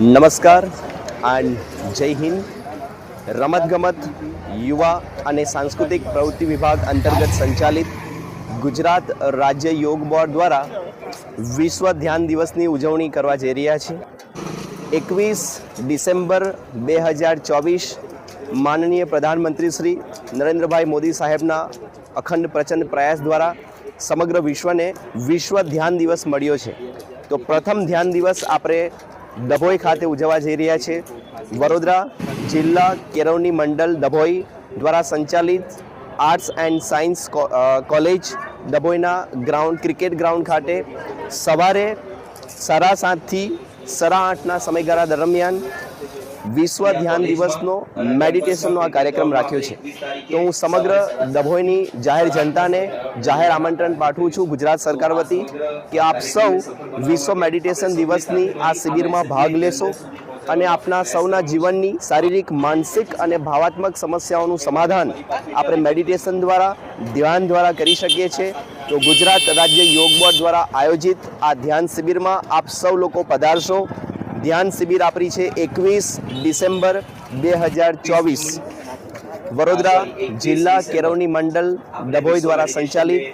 નમસ્કાર એન્ડ જય હિન્દ. રમતગમત, યુવા અને સાંસ્કૃતિક પ્રવૃત્તિ વિભાગ અંતર્ગત સંચાલિત ગુજરાત રાજ્ય યોગ બોર્ડ દ્વારા વિશ્વ ધ્યાન દિવસની ઉજવણી કરવા જઈ રહ્યા છે એકવીસ ડિસેમ્બર બે હજાર ચોવીસ માનનીય પ્રધાનમંત્રી શ્રી નરેન્દ્રભાઈ મોદી સાહેબના અખંડ પ્રચંડ પ્રયાસ દ્વારા સમગ્ર વિશ્વને વિશ્વ ધ્યાન દિવસ મળ્યો છે. તો પ્રથમ ધ્યાન દિવસ આપણે ડભોઈ ખાતે ઉજવવા જઈ રહ્યા છે. વડોદરા જિલ્લા કેરવની મંડળ દભોઈ દ્વારા સંચાલિત આર્ટ્સ એન્ડ સાયન્સ કોલેજ દભોઈના ગ્રાઉન્ડ, ક્રિકેટ ગ્રાઉન્ડ ખાતે સવારે સાડા સાતથી સાડા આઠના સમયગાળા દરમિયાન વિશ્વ ધ્યાન દિવસનો મેડિટેશનનો આ કાર્યક્રમ રાખ્યો છે. તો હું સમગ્ર ડભોઈની જાહેર જનતાને જાહેર આમંત્રણ પાઠવું છું ગુજરાત સરકાર વતી કે આપ સૌ વિશ્વ મેડિટેશન દિવસની આ શિબિરમાં ભાગ લેશો અને આપના સૌના જીવનની શારીરિક, માનસિક અને ભાવાત્મક સમસ્યાઓનું સમાધાન આપણે મેડિટેશન દ્વારા, ધ્યાન દ્વારા કરી શકીએ છીએ. તો ગુજરાત રાજ્ય યોગ બોર્ડ દ્વારા આયોજિત આ ધ્યાન શિબિરમાં આપ સૌ લોકો પધારશો. ધ્યાન શિબિર આપી છે એકવીસ ડિસેમ્બર બે હજાર ચોવીસ. વડોદરા જિલ્લા કેરવણી મંડળ ડભોઈ દ્વારા સંચાલિત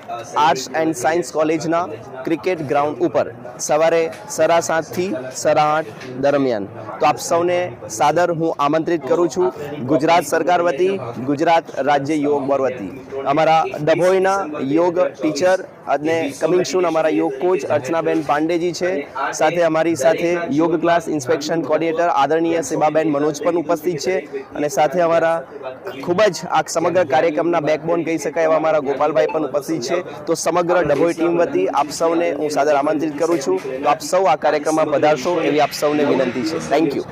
આર્ટ્સ એન્ડ સાયન્સ કોલેજના ક્રિકેટ ગ્રાઉન્ડ ઉપર સવારે સરા સાતથી સરા આઠ દરમિયાન. તો આપ સૌને સાદર હું આમંત્રિત કરું છું. ગુજરાત સરકાર વતી, ગુજરાત રાજ્ય યુવક બોર્ડ વતી. અમારા ડભોઈના યોગ ટીચર અને કમિંગ સૂન અમારા યોગ કોચ અર્ચનાબેન પાંડેજી છે. સાથે અમારી સાથે યોગ ક્લાસ ઇન્સ્પેક્શન કોર્ડિનેટર આદરણીય સેબાબેન મનોજ પણ ઉપસ્થિત છે અને સાથે અમારા ખૂબ જ આ સમગ્ર કાર્યક્રમના બેકબોન કહી શકાય એવા અમારા ગોપાલભાઈ પણ ઉપસ્થિત છે. તો સમગ્ર ડભોઈ ટીમ વતી આપ સૌને હું સાદર આમંત્રિત કરું છું. તો આપ સૌ આ કાર્યક્રમમાં પધારશો એવી આપ સૌને વિનંતી છે. Thank you